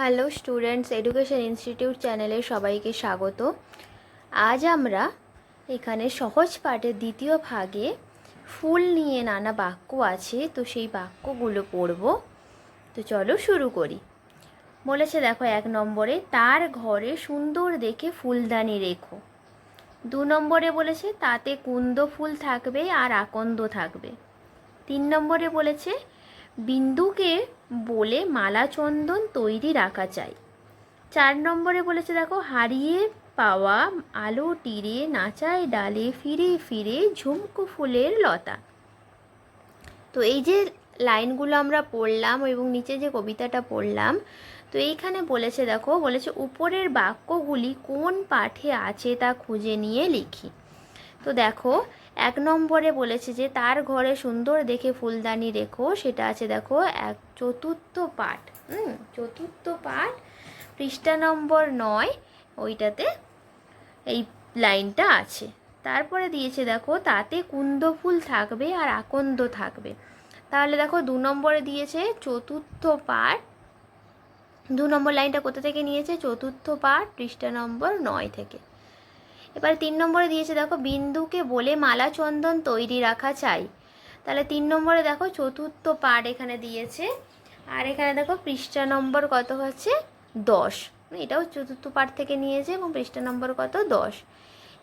Hello students, education institute চ্যানেলে সবাইকে স্বাগত। আজ আমরা এখানে সহজ পাঠের দ্বিতীয় ভাগে ফুল নিয়ে নানা বাক্য আছে, তো সেই বাক্যগুলো পড়ব। তো চলো শুরু করি। বলেছে, দেখো, এক নম্বরে, তার ঘরে সুন্দর দেখে ফুলদানি রেখো। দু নম্বরে বলেছে, তাতে কুন্দ ফুল থাকবে আর আকন্দ থাকবে। তিন নম্বরে বলেছে বিন্দুকে বলে মালা চন্দন তৈরি রাখা চাই। চার নম্বরে বলেছে দেখো, হারিয়ে পাওয়া আলো তীরে নাচায় ডালে ফিরে ফিরে ঝুমকো ফুলের লতা। তো এই যে লাইনগুলো আমরা পড়লাম এবং নিচে যে কবিতাটা পড়লাম, তো এইখানে বলেছে দেখো, বলেছে উপরের বাক্যগুলি কোন পাঠে আছে তা খুঁজে নিয়ে লিখি। তো দেখো, এক নম্বরে বলেছে যে, তার ঘরে সুন্দর দেখে ফুলদানি রেখো। সেটা আছে দেখো, এক চতুর্থ পাঠ, হুম, চতুর্থ পাঠ, পৃষ্ঠা নম্বর নয়, ওইটাতে এই লাইনটা আছে। তারপরে দিয়েছে দেখো, তাতে কুন্দ ফুল থাকবে আর আকন্দ থাকবে। তাহলে দেখো, দু নম্বরে দিয়েছে চতুর্থ পাঠ, দু নম্বর লাইনটা কোথা থেকে নিয়েছে? চতুর্থ পাঠ, পৃষ্ঠা নম্বর নয় থেকে। এবার তিন নম্বরে দিয়েছে, দেখো, বিন্দুকে বলে মালা চন্দন তৈরি রাখা চাই। তাহলে তিন নম্বরে দেখো, চতুর্থ পাঠ এখানে দিয়েছে। আর এখানে দেখো, পৃষ্ঠা নম্বর কত হচ্ছে? দশ। এটাও চতুর্থ পাঠ থেকে নিয়েছে এবং পৃষ্ঠা নম্বর কত? দশ।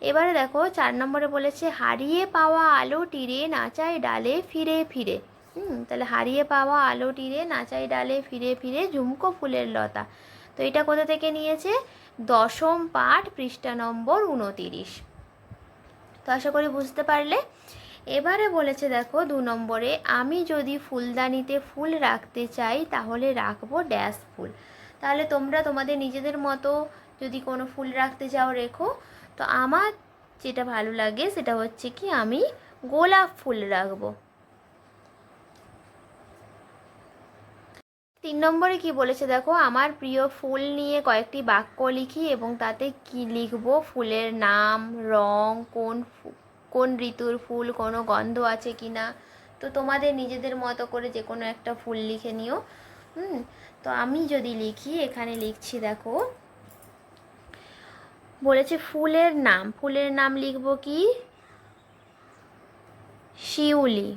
এবারে দেখো, চার নম্বরে বলেছে, হারিয়ে পাওয়া আলো তীরে নাচায় ডালে ফিরে ফিরে। হুম, তাহলে হারিয়ে পাওয়া আলো তীরে নাচায় ডালে ফিরে ফিরে ঝুমকো ফুলের লতা। তো এটা কোথা থেকে নিয়েছে? দশম পাঠ পৃষ্ঠা নম্বর উনতিরিশ। তো আশা করি বুঝতে পারলে। এবারে বলেছে, দেখো, দু নম্বরে, আমি যদি ফুলদানিতে ফুল রাখতে চাই, তাহলে রাখব ড্যাশ ফুল। তাহলে তোমরা তোমাদের নিজেদের মতো যদি কোনো ফুল রাখতে চাও, রেখো। তো আমার যেটা ভালো লাগে, সেটা হচ্ছে কি, আমি গোলাপ ফুল রাখব। তিন নম্বরে কি বলেছে? দেখো, আমার প্রিয় ফুল নিয়ে কয়েকটি বাক্য লিখি এবং তাতে কি লিখব? ফুলের নাম, রং, কোন কোন ঋতুর ফুল, কোনো গন্ধ আছে কি না তো তোমাদের নিজেদের মতো করে যে কোনো একটা ফুল লিখে নিও। হুম? তো আমি যদি লিখি, এখানে লিখছি, দেখো। বলেছে ফুলের নাম। ফুলের নাম লিখব কি? শিউলি।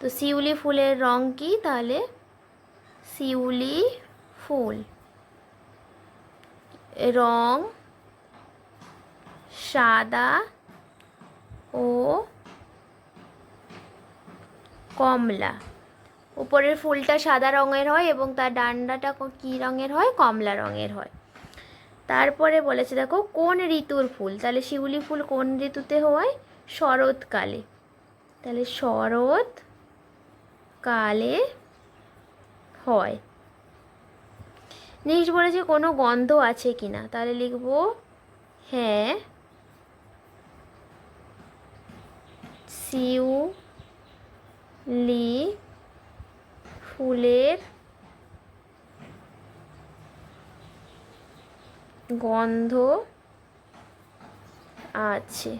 তো শিউলি ফুলের রং কি তাহলে? শিউলি ফুল। রং সাদা ও কমলা। উপরের ফুলটা সাদা রঙের হয় এবং তার ডান্ডাটা ক- রঙের হয়? কমলা রঙের হয়। তারপরে বলেছে, দেখো, কোন ঋতুর ফুল? তাহলে শিউলি ফুল কোন ঋতুতে হয়? শরৎকালে। তাহলে শরৎ কালে হয়। নেক্সট বলেছে কোনো গন্ধ আছে কি না তাহলে লিখব হ্যাঁ। শিউলি ফুলের গন্ধ আছে।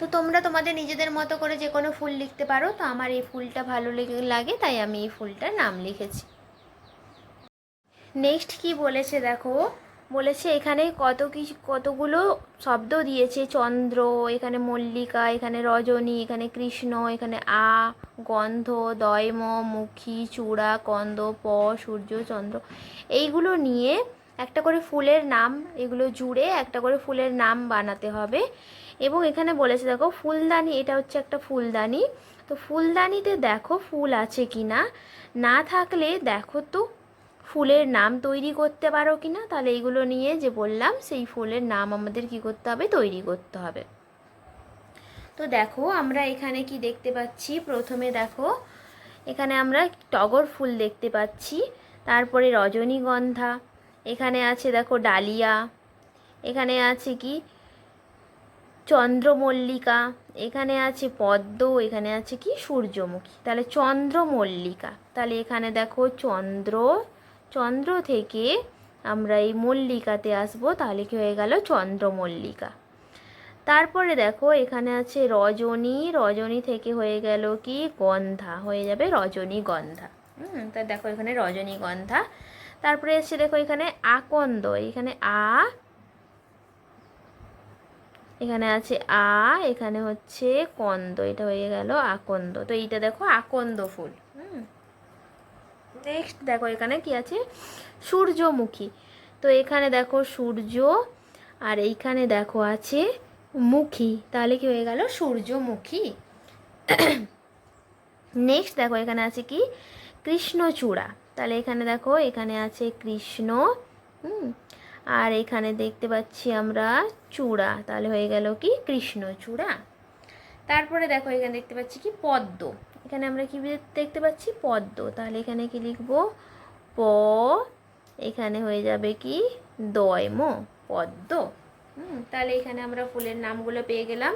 তো তোমরা তোমাদের নিজেদের মতো করে যে কোনো ফুল লিখতে পারো। তো আমার এই ফুলটা ভালো লেগে- তাই আমি এই ফুলটার নাম লিখেছি। নেক্সট কি বলেছে দেখো? বলেছে এখানে কত কিছু, কতগুলো শব্দ দিয়েছে। চন্দ্র, এখানে মল্লিকা, এখানে রজনী, এখানে কৃষ্ণ, এখানে আ, গন্ধ দয়ম মুখী, চূড়া, কন্দ, প, সূর্য, চন্দ্র। এইগুলো নিয়ে একটা করে ফুলের নাম, এগুলো জুড়ে একটা করে ফুলের নাম বানাতে হবে। এবং এখানে বলেছে, দেখো, ফুলদানি, এটা হচ্ছে একটা ফুলদানি। তো ফুলদানিতে দেখো ফুল আছে কি না না থাকলে দেখো তো ফুলের নাম তৈরি করতে পারো কি না তাহলে এইগুলো নিয়ে যে বললাম, সেই ফুলের নাম আমাদের কি করতে হবে? তৈরি করতে হবে। তো দেখো, আমরা এখানে কি দেখতে পাচ্ছি? প্রথমে দেখো, এখানে আমরা টগর ফুল দেখতে পাচ্ছি। তারপরে রজনীগন্ধা, এখানে আছে, দেখো, ডালিয়া, এখানে আছে কি? চন্দ্রমল্লিকা, এখানে আছে পদ্ম, এখানে আছে কি? সূর্যমুখী। তাহলে চন্দ্রমল্লিকা। তাহলে এখানে দেখো চন্দ্র চন্দ্র থেকে আমরা এই মল্লিকাতে আসব, তাহলে কি হয়ে গেল? চন্দ্রমল্লিকা। তারপরে দেখো এখানে আছে রজনী রজনী থেকে হয়ে গেল কি? গন্ধা, হয়ে যাবে রজনীগন্ধা হুম, তা দেখো এখানে রজনীগন্ধা তারপরে এসছে দেখো এখানে আকন্দ, এখানে আ এখানে আছে আ, এখানে হচ্ছে কন্দ, এটা হয়ে গেল আকন্দ। তো এইটা দেখো আকন্দ ফুল, হুম। নেক্সট দেখো এখানে কি আছে? সূর্যমুখী। তো এখানে দেখো সূর্য, আর এইখানে দেখো আছে মুখী। তাহলে কি হয়ে গেল? সূর্যমুখী। নেক্সট দেখো এখানে আছে কি? কৃষ্ণচূড়া। তাহলে এখানে দেখো, এখানে আছে কৃষ্ণ, হুম। আর এখানে দেখতে পাচ্ছি আমরা চূড়া। তাহলে হয়ে গেল কি? কৃষ্ণচূড়া তারপরে দেখো, এখানে দেখতে পাচ্ছি কি? পদ্ম। এখানে আমরা কি দেখতে পাচ্ছি? পদ্ম। তাহলে এখানে কি লিখব? প। এখানে হয়ে যাবে কি? দয়ম পদ্ম। হুম, তাহলে এখানে আমরা ফুলের নামগুলো পেয়ে গেলাম।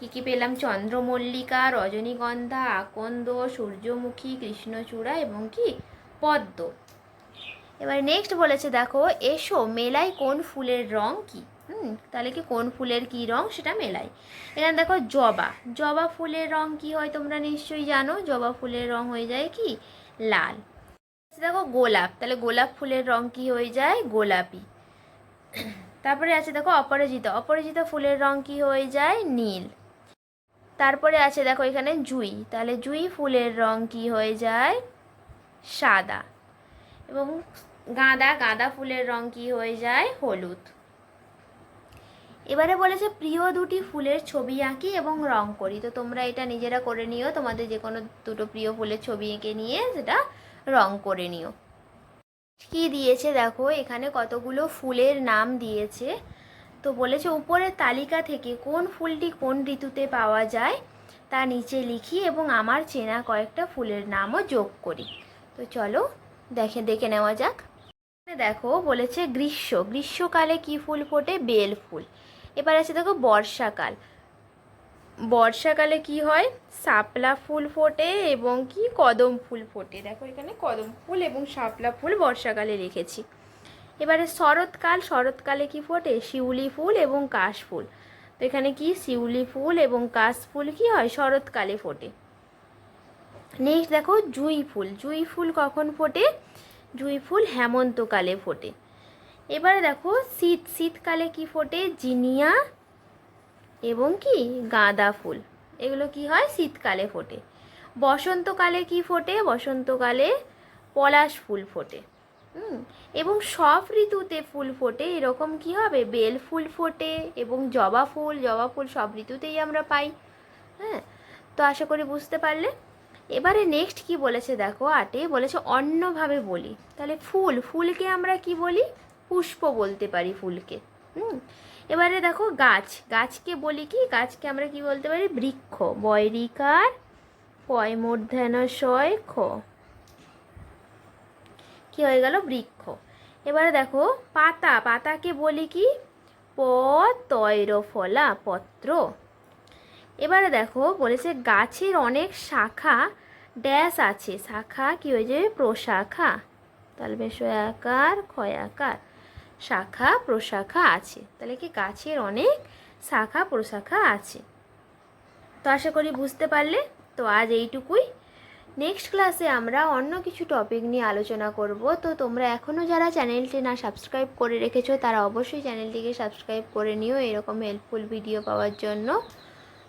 কি কি পেলাম? চন্দ্রমল্লিকা, রজনীগন্ধা, আকন্দ, সূর্যমুখী কৃষ্ণচূড়া এবং কি? পদ্ম। এবার নেক্সট বলেছে, দেখো, এসো, মেলায় কোন ফুলের রং কি? হুম, তাহলে কি কোন ফুলের কি রং? সেটা মেলাই এখানে দেখো, জবা। জবা ফুলের রং কি হয় তোমরা নিশ্চয়ই জানো? জবা ফুলের রং হয়ে যায় কি? লাল। দেখো, গোলাপ। তাহলে গোলাপ ফুলের রং কি হয়ে যায়? গোলাপি। তারপরে আছে, দেখো, অপরাজিতা। অপরাজিতা ফুলের রং কি হয়ে যায়? নীল। তারপরে আছে, দেখো, এখানে জুই। তাহলে জুই ফুলের রং কি হয়ে যায়? সাদা। এবং গাঁদা গাঁদা ফুলের রং কি হয়ে যায়? হলুদ। এবারে বলেছে, প্রিয় দুটি ফুলের ছবি আঁকি এবং রং করি। তো তোমরা এটা নিজেরা করে নিও। তোমাদের যে কোনো দুটো প্রিয় ফুলের ছবি এঁকে নিয়ে সেটা রং করে নিও। কি দিয়েছে দেখো, এখানে কতগুলো ফুলের নাম দিয়েছে। তো বলেছে, উপরের তালিকা থেকে কোন ফুলটি কোন ঋতুতে পাওয়া যায় তা নিচে লিখি এবং আমার চেনা কয়েকটা ফুলের নামও যোগ করি। তো চলো দেখে দেখে নেওয়া যাক। দেখো, বলেছে গ্রীষ্ম। গ্রীষ্মকালে কি ফুল ফোটে? বেল ফুল। এবার আছে দেখো বর্ষাকাল। বর্ষাকালে কি হয়? শাপলা ফুল ফোটে এবং কি? কদম ফুল ফোটে। দেখো এখানে কদম ফুল এবং শাপলা ফুল বর্ষাকালে রেখেছি। এবারে শরৎকাল। শরৎকালে কি ফোটে? শিউলি ফুল এবং কাশ ফুল। তো এখানে কি? শিউলি ফুল এবং কাশ ফুল কি হয়? শরৎকালে ফোটে। নেক্সট দেখো, জুঁই ফুল। জুঁই ফুল কখন ফোটে? জুঁই ফুল হেমন্তকালে ফোটে। এবারে দেখো, শীত, শীতকালে কি ফোটে? জিনিয়া এবং কি? গাঁদা ফুল। এগুলো কি হয়? শীতকালে ফোটে। বসন্তকালে কি ফোটে? বসন্তকালে পলাশ ফুল ফোটে। হুম? এবং সব ঋতুতে ফুল ফোটে। এরকম কি হবে? বেল ফুল ফোটে এবং জবা ফুল জবা ফুল সব ঋতুতেই আমরা পাই। হ্যাঁ? তো আশা করি বুঝতে পারলে। এবারে নেক্সট কি বলেছে দেখো, আটে বলেছে অন্যভাবে বলি। তাহলে ফুল, ফুলকে আমরা কি বলি? পুষ্প বলতে পারি ফুলকে। হুম? এবারে দেখো গাছ, গাছকে বলি কি? গাছকে আমরা কি বলতে পারি? বৃক্ষ, বৈরিকার পয় খ। কি হয়ে গেল? বৃক্ষ। এবারে দেখো পাতা, পাতাকে বলি কি? প তৈর ফলা পত্র এবারে দেখো বলেছে গাছের অনেক শাখা, ড্যাশ আছে। শাখা কি হয়ে যাবে? প্রশাখা। তাহলে বেশ আকার ক্ষয়াকার শাখা, প্রশাখা আছে। তাহলে কি গাছের অনেক শাখা, প্রশাখা আছে? তো আশা করি বুঝতে পারলে। তো আজ এইটুকুই। নেক্সট ক্লাসে আমরা অন্য কিছু টপিক নিয়ে আলোচনা করব। তো তোমরা এখনও যারা চ্যানেলটি না সাবস্ক্রাইব করে রেখেছো, তারা অবশ্যই চ্যানেলটিকে সাবস্ক্রাইব করে নিও। এরকম হেল্পফুল ভিডিও পাওয়ার জন্য।